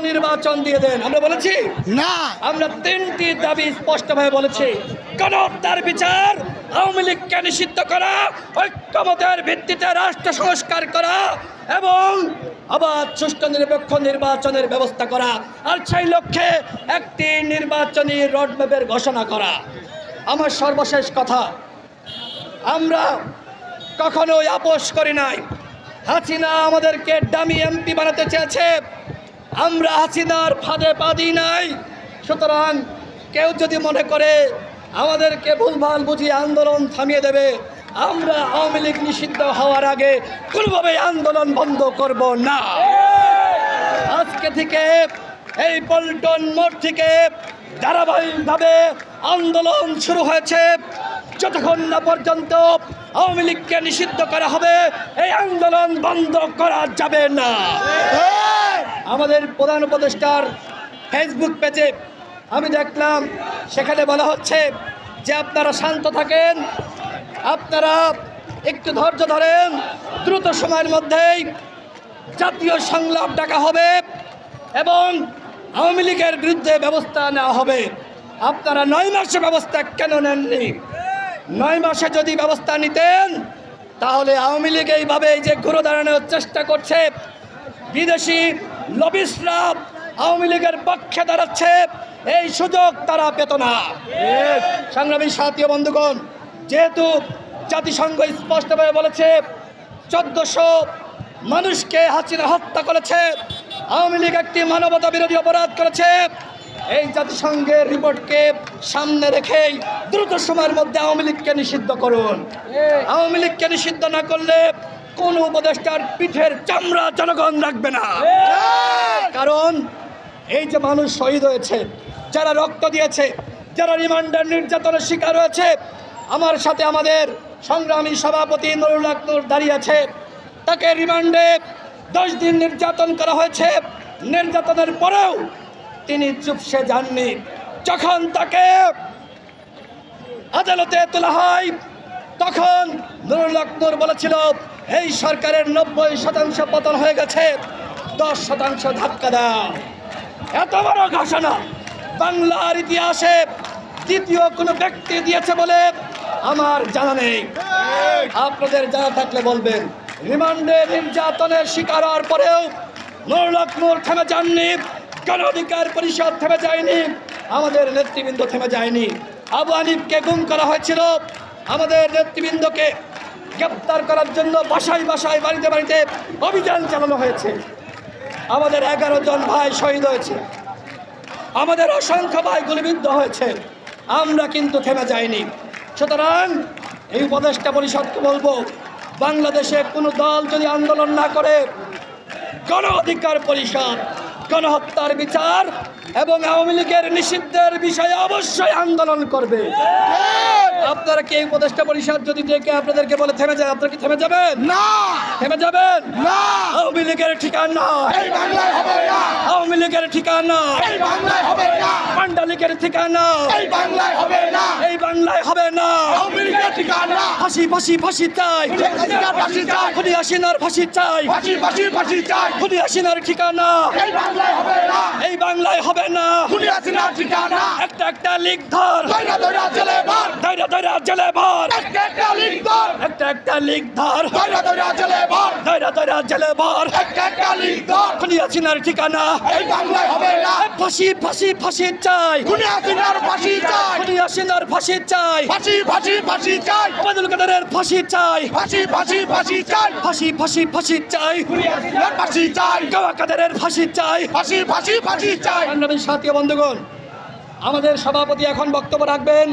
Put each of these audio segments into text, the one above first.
নির্বাচন দিয়ে দেন। আমরা বলেছি? না। আমরা তিনটি দাবি স্পষ্টভাবে বলেছি। গণহত্যার বিচার আওয়ামী লীগকে নিষিদ্ধ করা ঐক্যমতের ভিত্তিতে রাষ্ট্র সংস্কার করা এবং আবার সুষ্ঠু নিরপেক্ষ নির্বাচনের ব্যবস্থা করা আর সেই লক্ষ্যে একটি নির্বাচনী রোডম্যাপের ঘোষণা করা। আমার সর্বশেষ কথা আমরা কখনোই আপোষ করি নাই। হাসিনা আমাদেরকে ডামি এমপি বানাতে চেয়েছে। আমরা হাসিনার ফাঁদে পা দিই নাই। সুতরাং কেউ যদি মনে করে আমাদেরকে ভুলভাল বুঝিয়ে আন্দোলন থামিয়ে দেবে, আমরা আওয়ামী লীগ নিষিদ্ধ হওয়ার আগে কোনোভাবেই আন্দোলন বন্ধ করব না। আজকে থেকে এই পল্টন মোড় থেকে ধারাবাহিকভাবে আন্দোলন শুরু হয়েছে। যতক্ষণ না পর্যন্ত আওয়ামী লীগকে নিষিদ্ধ করা হবে, এই আন্দোলন বন্ধ করা যাবে না। আমাদের প্রধান উপদেষ্টার ফেসবুক পেজে আমি দেখলাম, সেখানে বলা হচ্ছে যে আপনারা শান্ত থাকেন, আপনারা একটু ধৈর্য ধরেন, দ্রুত সময়ের মধ্যেই জাতীয় সংলাপ ডাকা হবে এবং আওয়ামী লীগের বিরুদ্ধে ব্যবস্থা নেওয়া হবে। আপনারা নয় মাসে ব্যবস্থা কেন নেননি? নয় মাসে যদি ব্যবস্থা নিতেন, তাহলে আওয়ামী লীগ এইভাবে এই যে ঘুরে দাঁড়ানোর চেষ্টা করছে, বিদেশি লবিস্টরা আওয়ামী লীগের পক্ষে দাঁড়াচ্ছে। এই সুযোগ তারা পেত না। সংগ্রামী সাথী বন্ধুগণ, যেহেতু জাতিসংঘ স্পষ্টভাবে বলেছে চোদ্দশো মানুষকে হাসিনা হত্যা করেছে, আওয়ামী লীগ একটি মানবতা বিরোধী অপরাধ করেছে, এই জাতিসংঘের রিপোর্টকে সামনে রেখেই দ্রুত সময়ের মধ্যে আওয়ামী লীগকে নিষিদ্ধ করুন। আওয়ামী লীগকে নিষিদ্ধ না করলে কোন উপদেষ্টার পিঠের চামড়া জনগণ রাখবে না। কারণ এই যে মানুষ শহীদ হয়েছে, যারা রক্ত দিয়েছে, যারা রিমান্ডার নির্যাতনের শিকার হয়েছে, আমার সাথে আমাদের সংগ্রামী সভাপতি নুরুল আক্তর দাঁড়িয়ে আছে। তাকে রিমান্ডে দশ দিন নির্যাতন করা হয়েছে। নির্যাতনের পরেও তিনি চুপসে যাননি। যখন তাকে আদালতে তোলা হয়, তখন নুরুল আক্তর বলেছিল এই সরকারের নব্বই শতাংশ পতন হয়ে গেছে। দশ শতাংশ ধাক্কা দাও। এত বড় ঘোষণা। বাংলার ইতিহাসে দ্বিতীয় কোনো ব্যক্তি দিয়েছে বলে আমার জানা নেই। আপনাদের জানা থাকলে বলবেন, রিমান্ডে নির্যাতনের শিকার হওয়ার পরেও নুরুল থেমে যাননি গণ অধিকার পরিষদ থেমে যায়নি, আমাদের নেতৃবৃন্দ থেমে যায়নি। আবু আনিফকে গুম করা হয়েছিল। আমাদের নেতৃবৃন্দকে গ্রেপ্তার করার জন্য বাসায় বাসায় বাড়িতে বাড়িতে অভিযান চালানো হয়েছে। আমাদের এগারো জন ভাই শহীদ হয়েছে। আমাদের অসংখ্য ভাই গুলিবিদ্ধ হয়েছে। আমরা কিন্তু থেমে যাইনি। সুতরাং এই উপদেষ্টা পরিষদকে বলব, বাংলাদেশে কোনো দল যদি আন্দোলন না করে, গণ অধিকার পরিষদ গণহত্যার বিচার এবং আওয়ামী লীগের নিষিদ্ধের বিষয়ে অবশ্যই আন্দোলন করবে। আপনারা কি এই উপদেষ্টা পরিষদ যদি ডেকে আপনাদেরকে বলে থেমে যায় আপনারা কি থেমে যাবেন? না। থেমে যাবেন? না। আওয়ামী লীগের ঠিকানা এই বাংলায় হবে না। আওয়ামী লীগের ঠিকানা এই বাংলায় হবে না। পান্ডা লীগের ঠিকানা এই বাংলায় হবে না। এই বাংলায় হবে না। ঠিকানা ফাঁসি ফাঁসি ফাঁসি চাই। ফাঁসি চাই। খুনি হাসিনার ফাঁসি চাই। ফাঁসি ফাঁসি ফাঁসি চাই। খুনি হাসিনার ঠিকানা। এই বাংলায় হবে না। এই বাংলায় হবে না। খুনি হাসিনার ঠিকানা। একটা একটা ধর। দৈরা দৈরা জেলে ভর দৈরা দৈরা জেলে ভর একটা একটা লিগ ধর। একটা একটা লিগ ধর। দৈরা দৈরা জেলে ভর দৈরা দৈরা জেলে ভর একটা একটা লিগ ধর। খুনি হাসিনার ঠিকানা। এই বাংলায় হবে না। ফাঁসি ফাঁসি ফাঁসি চাই খুনি হাসিনার ফাঁসি চাই খুনি হাসিনার ফাঁসি চাই ফাঁসি ফাঁসি ফাঁসি চাই ওবায়দুল কাদেরের ফাঁসি চাই ফাঁসি ফাঁসি ফাঁসি চাই ফাঁসি ফাঁসি ফাঁসি চাই খুনি হাসিনার ফাঁসি চাই গাওয়া কাদেরের ফাঁসি চাই ফাঁসি ফাঁসি ফাঁসি চাই সংগ্রামী সাথী বন্ধুগণ আমাদের সভাপতি এখন বক্তব্য রাখবেন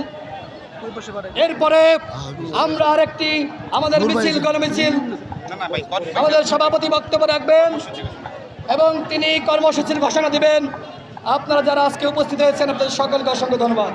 এরপরে আমরা আরেকটি আমাদের মিছিল গণমিছিল আমাদের সভাপতি বক্তব্য রাখবেন এবং তিনি কর্মসূচির ঘোষণা দিবেন আপনারা যারা আজকে উপস্থিত হয়েছেন আপনাদের সকলকে অসংখ্য ধন্যবাদ।